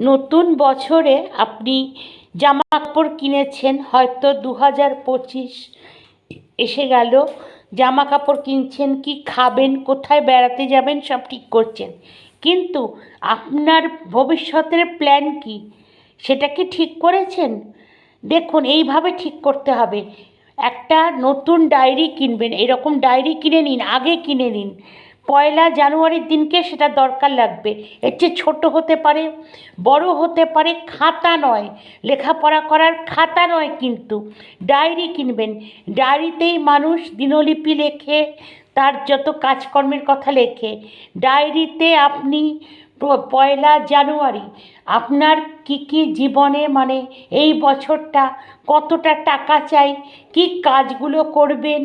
নতুন বছরে আপনি জামা কাপড় কিনেছেন, হয়তো দু হাজার পঁচিশ এসে গেল জামা কাপড় কিনছেন কি খাবেন, কোথায় বেড়াতে যাবেন, সব ঠিক করছেন। কিন্তু আপনার ভবিষ্যতের প্ল্যান কি? সেটা কি ঠিক করেছেন? দেখুন, এইভাবে ঠিক করতে হবে। একটা নতুন ডায়েরি কিনবেন, এরকম ডায়েরি কিনে নিন, আগে কিনে নিন। পয়লা জানুয়ারির দিনকে সেটা দরকার লাগবে। এর চেয়ে ছোটো হতে পারে, বড় হতে পারে খাতা নয়। লেখাপড়া করার খাতা নয় কিন্তু। ডায়েরি কিনবেন। ডায়েরিতেই মানুষ দিনলিপি লেখে, তার যত কাজকর্মের কথা লেখে। ডায়েরিতে আপনি পয়লা জানুয়ারি, আপনার কি কি জীবনে মানে এই বছরটা কতটা টাকা চাই, কি কাজগুলো করবেন,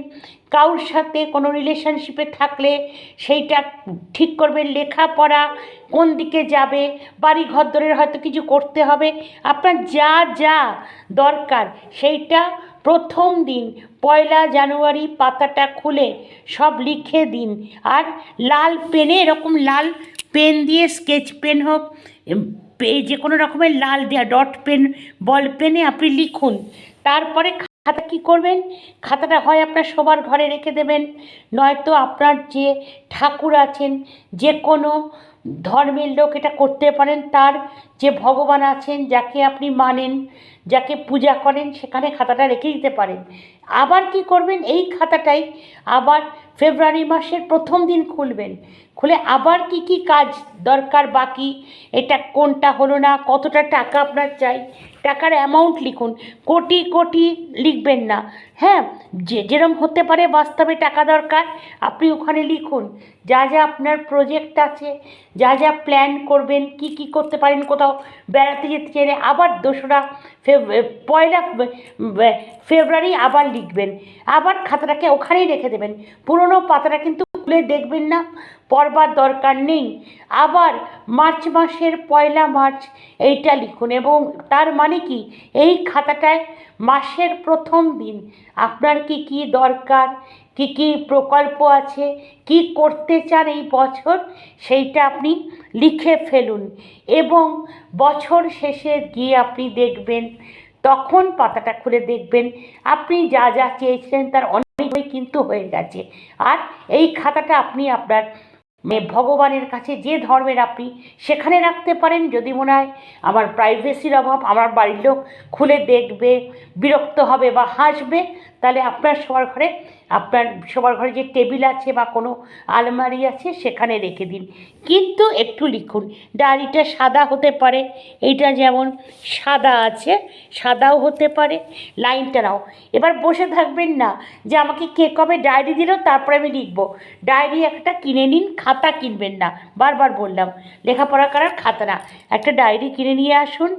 কারোর সাথে কোনো রিলেশনশিপে থাকলে সেইটা ঠিক করবেন, লেখাপড়া কোন দিকে যাবে বাড়ি ঘরদরের হয়তো কিছু করতে হবে, আপনার যা যা দরকার সেইটা প্রথম দিন, পয়লা জানুয়ারি পাতাটা খুলে সব লিখে দিন। আর লাল পেনে এরকম লাল পেন দিয়ে স্কেচ পেন হোক যে কোনো রকমের লাল দেওয়া ডট পেন, বল পেনে আপনি লিখুন। তারপরে খাতা কী করবেন? খাতাটা হয় আপনার শোবার ঘরে রেখে দেবেন। নয়তো আপনার যে ঠাকুর আছেন, যে কোনো ধর্মের লোক এটা করতে পারেন, তার যে ভগবান আছেন, যাকে আপনি মানেন, যাকে পূজা করেন, সেখানে খাতাটা রেখে দিতে পারেন। আবার কি করবেন? এই খাতাটাই আবার ফেব্রুয়ারি মাসের প্রথম দিন খুলবেন। খুলে আবার কি কি কাজ দরকার বাকি? এটা কোনটা হলো না? কতটা টাকা আপনার চাই? টাকার অ্যামাউন্ট লিখুন। কোটি কোটি লিখবেন না। হ্যাঁ যে যেরম হতে পারে বাস্তবে টাকা দরকার, আপনি ওখানে লিখুন। যা যা আপনার প্রজেক্ট আছে যা যা প্ল্যান করবেন, কি কি করতে পারেন কোথাও বেড়াতে যেতে চাইলে আবার দোসরা পয়লা ফেব্রুয়ারি আবার লিখবেন। আবার খাতাটাকে ওখানেই রেখে দেবেন। পুরনো পাতাটা কিন্তু খুলে দেখবেন না, পড়বার দরকার নেই। আবার মার্চ মাসের পয়লা মার্চ এইটা লিখুন এবং তার মানে কি? এই খাতাটায় মাসের প্রথম দিন। আপনার কি কি দরকার? কি কি প্রকল্প আছে, কি করতে চান এই বছর, সেইটা আপনি লিখে ফেলুন। এবং বছর শেষে গিয়ে আপনি দেখবেন, তখন পাতাটা খুলে দেখবেন, আপনি যা যা চেয়েছিলেন তার অনেকটাই কিন্তু হয়ে গেছে। আর এই খাতাটা আপনি আপনার ভগবানের কাছে যে ধর্মের আপনি সেখানে রাখতে পারেন, যদি মনে হয় আমার প্রাইভেসির অভাব, আমার বাড়ির লোক খুলে দেখবে, বিরক্ত হবে বা হাসবে তাহলে আপনার সবার ঘরে, আপনার সবার ঘরে যে টেবিল আছে বা কোনো আলমারি আছে সেখানে রেখে দিন। কিন্তু একটু লিখুন ডায়েরিটা সাদা হতে পারে এইটা যেমন সাদা আছে সাদাও হতে পারে, লাইনটা নাও। এবার বসে থাকবেন না যে আমাকে কে কবে ডায়েরি দিল তারপরে আমি লিখব। ডায়েরি একটা কিনে নিন, খাতা কিনবেন না। বারবার বললাম, লেখাপড়া করার খাতা না, একটা ডায়েরি কিনে নিয়ে আসুন।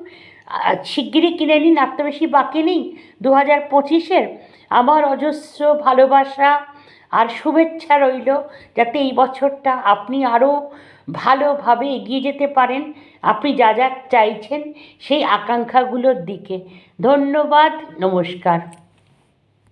শিগগিরই কিনে নিন আর তো বেশি বাকি নেই। দু হাজার পঁচিশের আমার অজস্র ভালোবাসা আর শুভেচ্ছা রইল, যাতে এই বছরটা আপনি আরও ভালোভাবে এগিয়ে যেতে পারেন। আপনি যা যা চাইছেন সেই আকাঙ্ক্ষাগুলোর দিকে। ধন্যবাদ, নমস্কার।